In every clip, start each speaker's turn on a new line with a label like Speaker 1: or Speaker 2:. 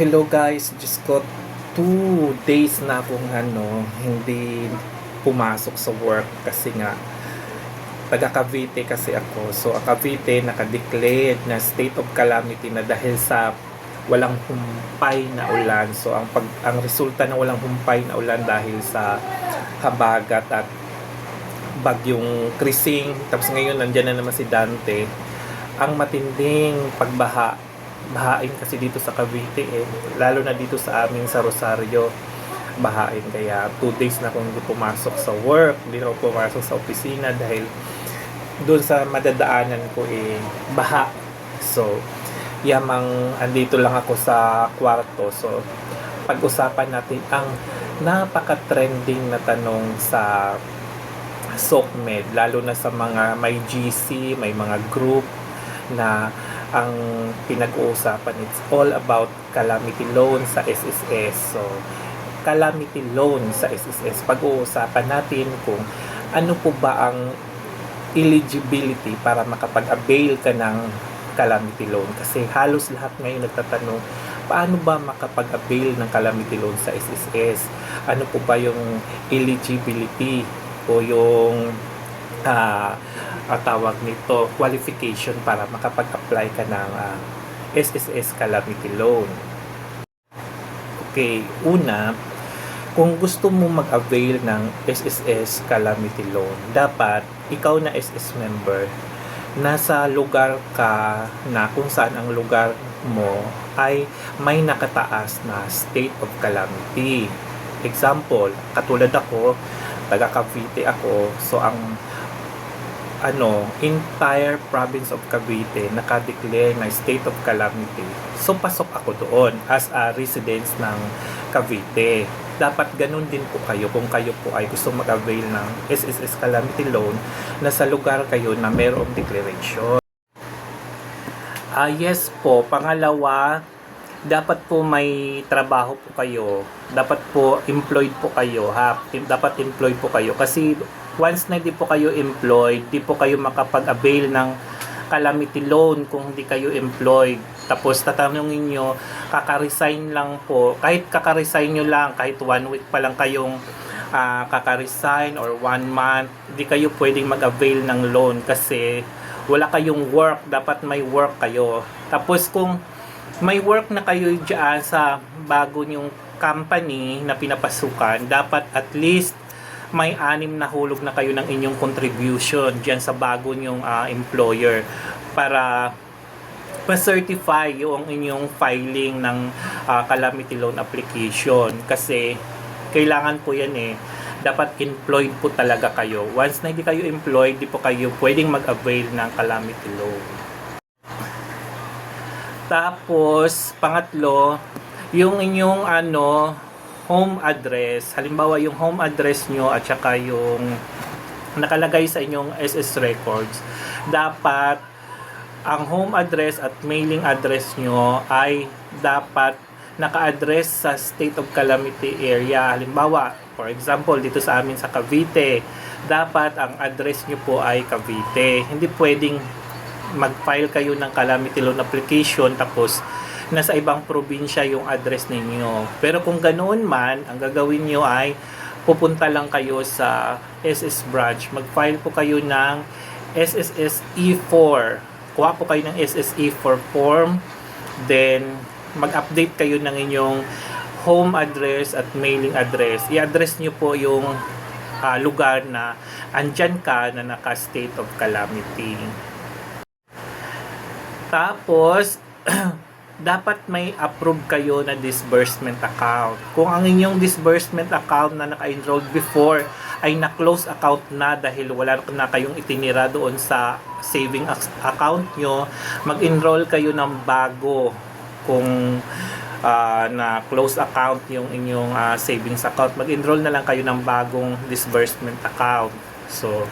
Speaker 1: Hello guys, just got two days na akong ano, hindi pumasok sa work kasi nga taga Cavite kasi ako. So ang Cavite nakadeclared na state of calamity na dahil sa walang humpay na ulan. So ang pag ang resulta ng walang humpay na ulan dahil sa habagat at bagyong Krising. Tapos ngayon nandiyan na naman si Dante. Ang matinding pagbaha bahain kasi dito sa Cavite eh. Lalo na dito sa amin sa Rosario bahain. Kaya two days na akong hindi pumasok sa work. Hindi na ako pumasok sa opisina dahil doon sa madadaanan ko eh baha. So, yamang andito lang ako sa kwarto. So, pag-usapan natin ang napaka-trending na tanong sa SOCMED, lalo na sa mga may GC, may mga group na ang pinag-uusapan it's all about calamity loan sa SSS. So, calamity loan sa SSS. Pag-uusapan natin kung ano po ba ang eligibility para makapag-avail ka ng calamity loan. Kasi halos lahat ngayon nagtatanong, paano ba makapag-avail ng calamity loan sa SSS? Ano po ba yung eligibility o yung ah ang tawag nito, qualification para makapag-apply ka ng ah, SSS Calamity Loan. Okay, una, kung gusto mo mag-avail ng SSS Calamity Loan, dapat ikaw na SS member, nasa lugar ka na kung saan ang lugar mo ay may nakataas na state of calamity. Example, katulad ako, taga Cavite ako, so ang ano, entire province of Cavite nakadeclare na state of calamity. So, pasok ako doon as a residence ng Cavite. Dapat ganun din po kayo kung kayo po ay gusto mag-avail ng SSS Calamity Loan na sa lugar kayo na mayroong declaration. Ah, yes po. Pangalawa, dapat po may trabaho po kayo. Dapat po employed po kayo, ha? Dapat employed po kayo kasi once na di po kayo employed, di po kayo makapag-avail ng calamity loan kung hindi kayo employed. Tapos tatanungin nyo, kaka-resign lang po. Kahit kaka-resign nyo lang, kahit one week pa lang kayong ah, kaka-resign or one month, hindi kayo pwedeng mag-avail ng loan kasi wala kayong work. Dapat may work kayo. Tapos kung may work na kayo dyan sa bago nyong company na pinapasukan, dapat at least may anim na hulog na kayo ng inyong contribution dyan sa bago nyong ah, employer para pa-certify yung inyong filing ng ah, calamity loan application. Kasi kailangan po yan eh. Dapat employed po talaga kayo. Once na hindi kayo employed di po kayo pwedeng mag-avail ng calamity loan. Tapos pangatlo yung inyong ano home address halimbawa yung home address nyo at saka yung nakalagay sa inyong SS records dapat ang home address at mailing address nyo ay dapat naka-address sa state of calamity area. Halimbawa, for example, dito sa amin sa Cavite, dapat ang address nyo po ay Cavite. Hindi pwedeng mag-file kayo ng calamity loan application tapos nasa ibang probinsya yung address ninyo. Pero kung ganoon man, ang gagawin nyo ay pupunta lang kayo sa SS branch. Mag-file po kayo ng SSS E4. Kuha po kayo ng SSE 4 form. Then, mag-update kayo ng inyong home address at mailing address. I-address nyo po yung ah, lugar na andyan ka na naka-state of calamity. Tapos, dapat may approve kayo na disbursement account. Kung ang inyong disbursement account na naka-enrolled before ay na-close account na dahil wala na kayong itinira doon sa saving ac- account nyo, mag-enroll kayo ng bago kung ah, na close account yung inyong ah, savings account. Mag-enroll na lang kayo ng bagong disbursement account. So,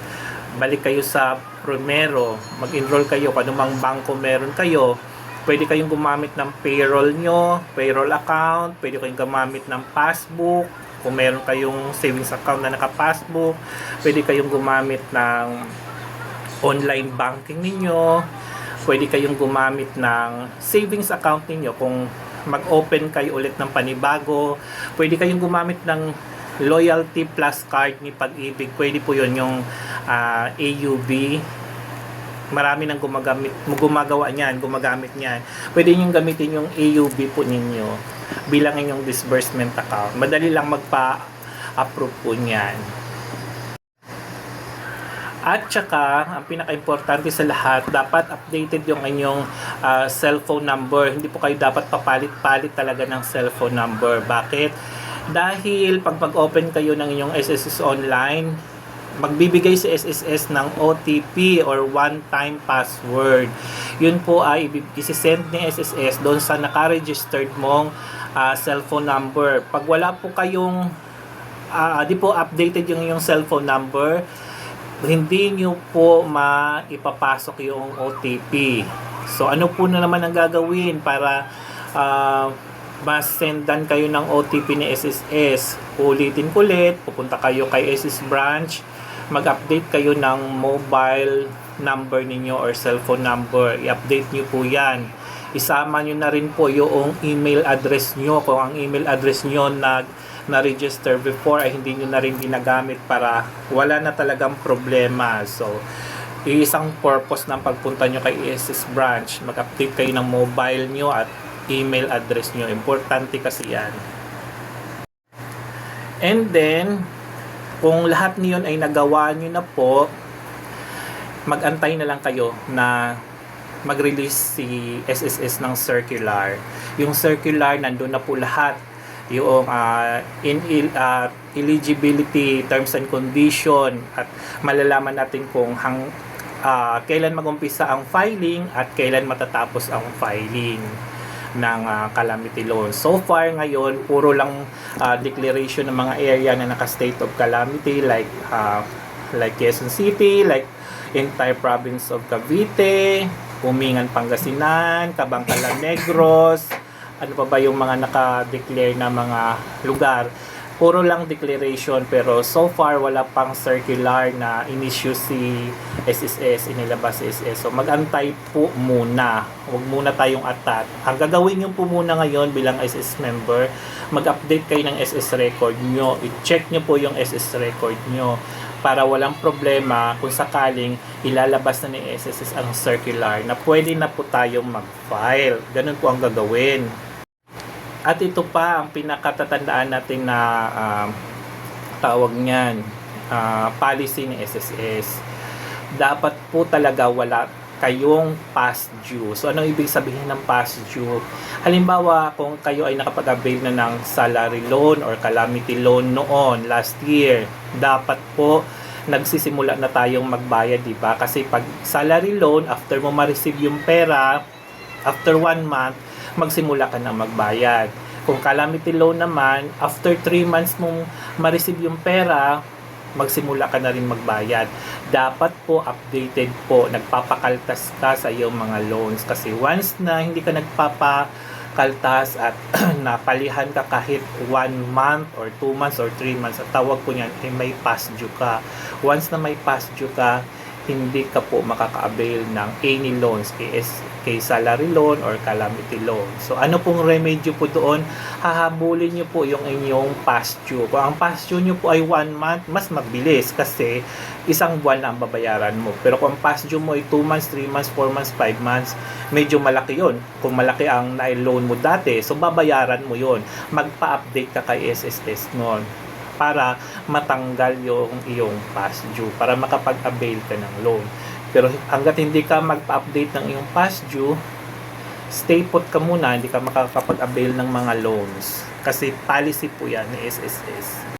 Speaker 1: balik kayo sa Primero, mag-enroll kayo kung anumang bangko meron kayo, pwede kayong gumamit ng payroll nyo, payroll account, pwede kayong gumamit ng passbook, kung meron kayong savings account na naka-passbook, pwede kayong gumamit ng online banking ninyo, pwede kayong gumamit ng savings account ninyo kung mag-open kayo ulit ng panibago. Pwede kayong gumamit ng loyalty plus card ni Pag-ibig. Pwede po yun yung ah, AUB. Marami nang gumagamit, gumagawa niyan, gumagamit niyan. Pwede niyo gamitin yung AUB po ninyo bilang inyong disbursement account. Madali lang magpa-approve po niyan. At saka, ang pinaka-importante sa lahat, dapat updated yung inyong ah, cellphone number. Hindi po kayo dapat papalit-palit talaga ng cellphone number. Bakit? Dahil pag mag-open kayo ng inyong SSS online, magbibigay si SSS ng OTP or one-time password. Yun po ay isi-send ni SSS doon sa naka-registered mong ah, cellphone number. Pag wala po kayong ah, di po updated yung yung cellphone number, hindi nyo po maipapasok yung OTP. So, ano po na naman ang gagawin para uh, masendan kayo ng OTP ni SSS? Ulitin ulit, pupunta kayo kay SS branch, mag-update kayo ng mobile number ninyo or cellphone number. I-update nyo po yan. Isama nyo na rin po yung email address nyo. Kung ang email address nyo na na-register before ay hindi nyo na rin ginagamit para wala na talagang problema. So, isang purpose ng pagpunta nyo kay ESS branch, mag-update kayo ng mobile nyo at email address nyo. Importante kasi yan. And then, kung lahat niyon ay nagawa nyo na po, mag-antay na lang kayo na mag-release si SSS ng circular. Yung circular, nandun na po lahat. Yung ah, in, ah, eligibility, terms and condition, at malalaman natin kung hang, ah, kailan mag-umpisa ang filing at kailan matatapos ang filing ng ah, calamity loan. So far ngayon, puro lang ah, declaration ng mga area na naka-state of calamity like ah, like Quezon City, like entire province of Cavite, Umingan, Pangasinan, Kabangkalan, Negros, ano pa ba yung mga naka-declare na mga lugar. Puro lang declaration pero so far wala pang circular na in-issue si SSS, inilabas si SSS. So mag-antay po muna. Huwag muna tayong atat. Ang gagawin nyo po muna ngayon bilang SS member, mag-update kayo ng SS record nyo. I-check nyo po yung SS record nyo para walang problema kung sakaling ilalabas na ni SSS ang circular na pwede na po tayong mag-file. Ganun po ang gagawin. At ito pa ang pinakatatandaan natin na um, tawag niyan, ah, policy ni SSS. Dapat po talaga wala kayong past due. So, anong ibig sabihin ng past due? Halimbawa, kung kayo ay nakapag-avail na ng salary loan or calamity loan noon, last year, dapat po nagsisimula na tayong magbayad, di ba? Kasi pag salary loan, after mo ma-receive yung pera, after one month, magsimula ka na magbayad. Kung calamity loan naman, after 3 months mong ma-receive yung pera, magsimula ka na rin magbayad. Dapat po updated po, nagpapakaltas ka sa iyong mga loans. Kasi once na hindi ka nagpapakaltas at napalihan ka kahit 1 month or 2 months or 3 months, at tawag po niyan, eh, may past due ka. Once na may past due ka, hindi ka po makaka-avail ng any loans, kay, kay salary loan or calamity loan. So, ano pong remedy po doon? Hahabulin nyo po yung inyong past due. Kung ang past due nyo po ay 1 month, mas mabilis kasi isang buwan na ang babayaran mo. Pero kung ang past due mo ay 2 months, 3 months, 4 months, 5 months, medyo malaki yon. Kung malaki ang na-loan mo dati, so babayaran mo yon. Magpa-update ka kay SSS noon para matanggal yung iyong past due para makapag-avail ka ng loan. Pero hanggat hindi ka magpa-update ng iyong past due, stay put ka muna, hindi ka makakapag-avail ng mga loans. Kasi policy po yan ni SSS.